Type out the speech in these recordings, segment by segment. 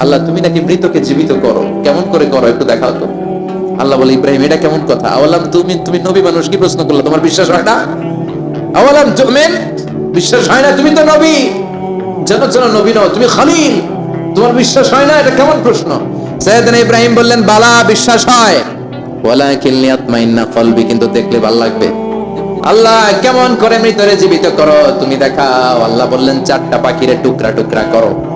আল্লাহ, তুমি নাকি মৃতকে জীবিত করো? কেমন করে করো? একটু দেখাও তো। আল্লাহ বলে, ইব্রাহিম, এটা কেমন কথা? আওয়ালাম তুমি তুমি নবী মানুষ, কি প্রশ্ন করল? তোমার বিশ্বাস হয় না? আওয়ালাম তুমিন, বিশ্বাস হয় না, তুমি তো নবী। যেন যেন নবী নও, তুমি খালিল। তোমার বিশ্বাস হয় না? এটা কেমন প্রশ্ন? সৈয়দনা ইব্রাহিম বললেন, বালা, বিশ্বাস হয়। ওয়ালাকিন লিয়াতমাইন্না কলবি, কিন্তু দেখলে ভালো লাগবে। আল্লাহ, কেমন করে মৃতরে জীবিত করো? তুমি দেখাও। আল্লাহ বললেন, চারটা পাখিরে টুকরা টুকরা করো।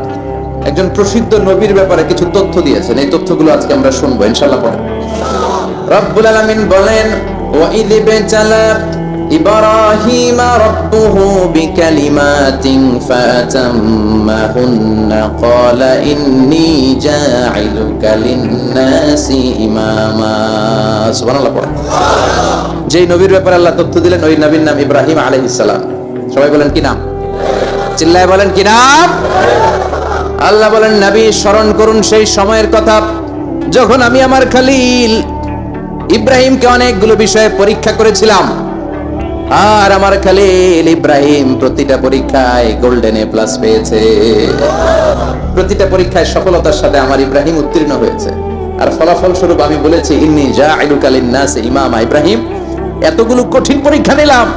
একজন প্রসিদ্ধ নবীর ব্যাপারে কিছু তথ্য দিয়েছেন। এই তথ্যগুলো আজকে আমরা শুনব, ইনশাআল্লাহ পরে। রব্বুল আলামিন বলেন ওয়া ইয বিতালা ইব্রাহিম রাব্বুহু বিকালিমাতিন ফাতাম্মাহুন্না, ক্বালা ইন্নী জা'iলুকা লিন-নাসি ইমামা। সুবহানাল্লাহ পড়ে। যেই নবীর ব্যাপারে আল্লাহ তথ্য দিলেন, ওই নবীর নাম ইব্রাহিম আলাইহিস সালাম। সবাই বলেন কি নাম? চিল্লায় বলেন কি নাম? আল্লাহ বলেন, নবী, স্মরণ করুন সেই সময়ের কথা। যখন আমি আমার খালিল ইব্রাহিমকে অনেকগুলো বিষয়ে পরীক্ষা করেছিলাম, আর আমার খালিল ইব্রাহিম প্রতিটা পরীক্ষায় গোল্ডেন এ প্লাস পেয়েছে। প্রতিটা পরীক্ষায় সফলতার সাথে আমার ইব্রাহিম উত্তীর্ণ হয়েছে। আর ফলাফল স্বরূপ আমি বলেছি, ইন্নি জাইলুকা লিন-নাসি ইমামা ইব্রাহিম। এতগুলো কঠিন পরীক্ষা নিলাম।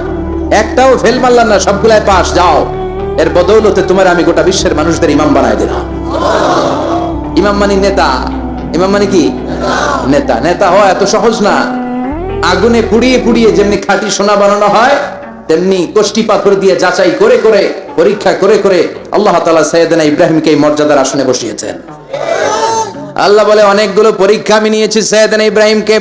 একটাও ফেল মারলাম না সবগুলাই পাস যাও। এর বদৌলতে তোমার আমি গোটা বিশ্বের মানুষদের ইমাম বানায় দিলাম। ইমাম মানে নেতা। ইমাম মানে কি? নেতা। নেতা হওয়া এত সহজ না। আগুনে পুড়িয়ে পুড়িয়ে যেমনি খাঁটি সোনা বানানো হয়, তেমনি কোষ্টি পাথর দিয়ে যাচাই করে করে, পরীক্ষা করে করে আল্লাহ তাআলা সাইয়েদনা ইব্রাহিমকে এই মর্যাদার আসনে বসিয়েছেন। আল্লাহ বলে, অনেকগুলো পরীক্ষা আমি নিয়েছি সাইয়েদনা ইব্রাহিমকে।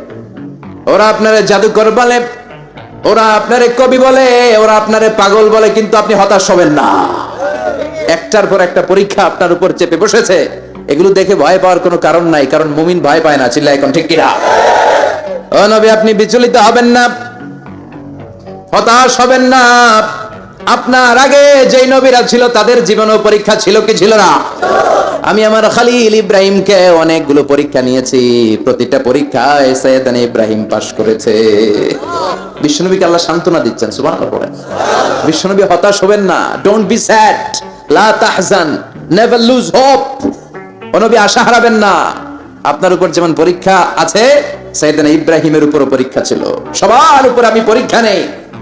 ওরা আপনারে জাদুকর বলে, ওরা আপনারে কবি বলে, ওরা আপনারে পাগল বলে, কিন্তু আপনি হতাশ হবেন না। একটার পর একটা পরীক্ষা আপনার উপর চেপে বসেছে। এগুলো দেখে ভয় পাওয়ার কোনো কারণ নাই, কারণ মুমিন ভয় পায় না চিল্লা এখন ঠিক কিনা? ও নবী, আপনি বিচলিত হবেন না, হতাশ হবেন না। আপনার আগে যেই নবীরা ছিল, তাদের জীবনও পরীক্ষা ছিল কি ছিল না? আমি আমার খালিল ইব্রাহিমকে অনেকগুলো পরীক্ষা নিয়েছি। প্রতিটা পরীক্ষায় সৈয়দান ইব্রাহিম পাশ করেছে। বিশ্বনবীকে আল্লাহ সান্ত্বনা দিচ্ছেন পড়েন। বিশ্বনবী হতাশ হবেন না। ডোন্ট বি স্যাড লা তাহজান। নেভার লুজ হোপ ও নবী আশা হারাবেন না। আপনার উপর যেমন পরীক্ষা আছে সাইয়েদানা ইব্রাহিমের উপরও পরীক্ষা ছিল। সবার উপর আমি পরীক্ষা নেই।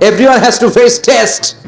Everyone has to face test.